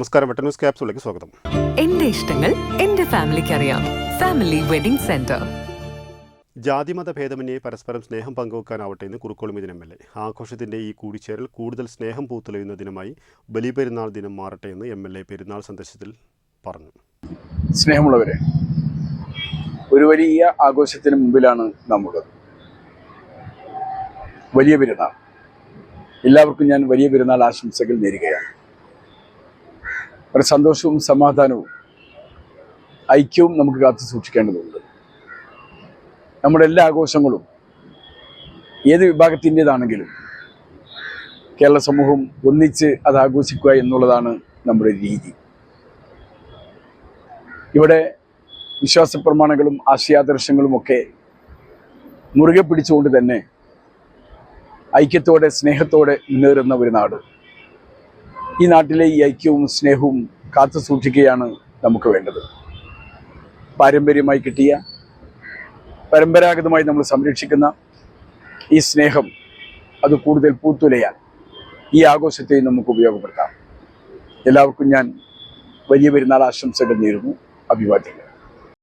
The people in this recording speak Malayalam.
നമസ്കാരം. വെട്ട ന്യൂസ് ക്യാപ്സിലേക്ക് സ്വാഗതം. എന്റെ ഇഷ്ടങ്ങൾ എന്റെ ഫാമിലിക്ക് അറിയാം ഫാമിലി വെഡിംഗ് സെന്റർ. ജാതിമത ഭേദമന്യേ പരസ്പരം സ്നേഹം പങ്കുവെക്കാനാവട്ടെ എന്ന് കുറുക്കോളമി ഇതിനം എം എൽ എ. ആഘോഷത്തിന്റെ ഈ കൂടിച്ചേരൽ കൂടുതൽ സ്നേഹം പൂത്തുലയുന്ന ദിനമായി ബലിപെരുന്നാൾ ദിനം മാറട്ടെ എന്ന് എം എൽ എ പെരുന്നാൾ സന്ദേശത്തിൽ പറഞ്ഞു. സ്നേഹമുള്ളവരെ ഒരു വലിയ ആഘോഷത്തിന് മുമ്പിലാണ് നമ്മൾ വലിയ പെരുന്നാൾ. എല്ലാവർക്കും ഞാൻ വലിയ പെരുന്നാൾ ആശംസകൾ നേരുകയാണ്. ഒരു സന്തോഷവും സമാധാനവും ഐക്യവും നമുക്ക് കാത്തു സൂക്ഷിക്കേണ്ടതുണ്ട്. നമ്മുടെ എല്ലാ ആഘോഷങ്ങളും ഏത് വിഭാഗത്തിന്റെതാണെങ്കിലും കേരള സമൂഹം ഒന്നിച്ച് അത് ആഘോഷിക്കുക എന്നുള്ളതാണ് നമ്മുടെ രീതി. ഇവിടെ വിശ്വാസ പ്രമാണങ്ങളും ആശയാദർശങ്ങളും ഒക്കെ മുറുകെ പിടിച്ചുകൊണ്ട് തന്നെ ഐക്യത്തോടെ സ്നേഹത്തോടെ മുന്നേറുന്ന ഒരു നാട്. ഈ നാട്ടിലെ ഈ ഐക്യവും സ്നേഹവും കാത്തു സൂക്ഷിക്കുകയാണ് നമുക്ക് വേണ്ടത്. പാരമ്പര്യമായി കിട്ടിയ പരമ്പരാഗതമായി നമ്മൾ സംരക്ഷിക്കുന്ന ഈ സ്നേഹം അത് കൂടുതൽ പൂത്തുലയാൻ ഈ ആഘോഷത്തെ നമുക്ക് ഉപയോഗപ്പെടുത്താം. എല്ലാവർക്കും ഞാൻ വലിയ പെരുന്നാൾ ആശംസകൾ നേരുന്നു. അഭിവാദ്യങ്ങൾ.